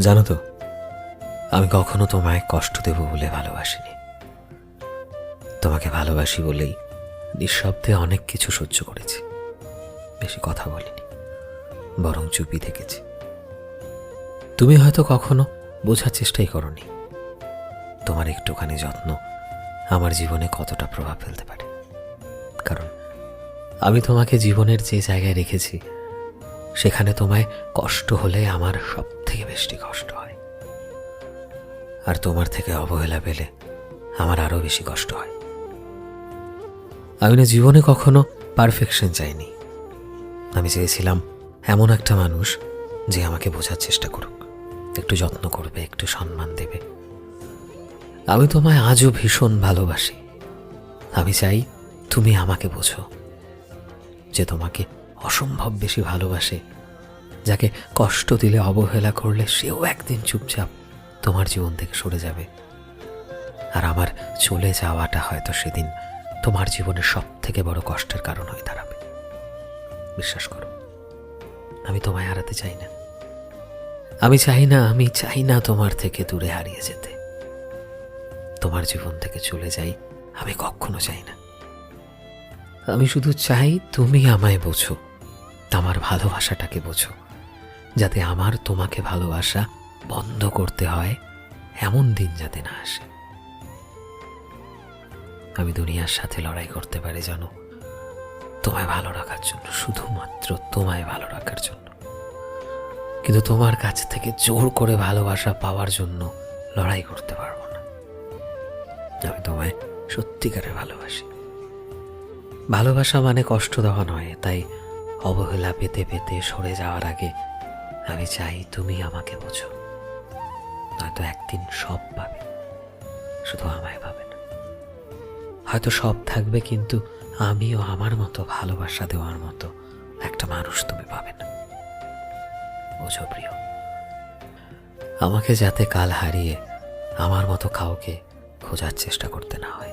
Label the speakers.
Speaker 1: জানো তো, আমি কখনো তোমায় কষ্ট দেব বলে ভালোবাসিনি। তোমাকে ভালোবাসি বলেই নিঃশব্দে অনেক কিছু সহ্য করেছি। বেশি কথা বলিনি, বরং চুপি থেকেছি। তুমি হয়তো কখনো বোঝার চেষ্টাই করনি, তোমার একটুখানি যত্ন আমার জীবনে কতটা প্রভাব ফেলতে পারে। কারণ আমি তোমাকে জীবনের যে জায়গায় রেখেছি সেখানে তোমায় কষ্ট হলে আমার সব থেকে বেশি কষ্ট হয়। আর তোমার থেকে অবহেলা পেলে আমার আরও বেশি কষ্ট হয়। আমি না জীবনে কখনো পারফেকশন চাইনি। আমি চেয়েছিলাম এমন একটা মানুষ যে আমাকে বোঝার চেষ্টা করুক, একটু যত্ন করবে, একটু সম্মান দেবে। আমি তোমায় আজও ভীষণ ভালোবাসি। আমি চাই তুমি আমাকে বোঝো যে তোমাকে অসম্ভব বেশি ভালোবাসে। যাকে কষ্ট দিলে অবহেলা করলে সেও একদিন চুপচাপ তোমার জীবন থেকে সরে যাবে। আর আমার চলে যাওয়াটা হয়তো সেদিন তোমার জীবনের সব থেকে বড় কষ্টের কারণ হয়ে দাঁড়াবে। বিশ্বাস করো, আমি তোমায় হারাতে চাই না। আমি চাই না, আমি চাই না তোমার থেকে দূরে হারিয়ে যেতে। তোমার জীবন থেকে চলে যাই আমি কখনো চাই না। আমি শুধু চাই তুমি আমায় বোঝো। আমার ভালোবাসাটাকে বোঝো, যাতে আমার তোমাকে ভালোবাসা বন্ধ করতে হয়, এমন দিন যাতে না আসে। আমি দুনিয়ার সাথে লড়াই করতে পারি জানো, তোমায় ভালো রাখার জন্য, শুধুমাত্র তোমায় ভালো রাখার জন্য। কিন্তু তোমার কাছ থেকে জোর করে ভালোবাসা পাওয়ার জন্য লড়াই করতে পারব না। আমি তোমায় সত্যিকারে ভালোবাসি। ভালোবাসা মানে কষ্ট দেওয়া নয়, তাই অবহেলা পেতে পেতে সরে যাওয়ার আগে আমি চাই তুমি আমাকে বোঝো। নয়তো একদিন সব পাবে, শুধু আমায় পাবে না। হয়তো সব থাকবে কিন্তু আমিও আমার মতো ভালোবাসা দেওয়ার মতো একটা মানুষ তুমি পাবে না। বোঝো প্রিয়, আমাকে যাতে কাল হারিয়ে আমার মতো কাউকে খোঁজার চেষ্টা করতে না হয়।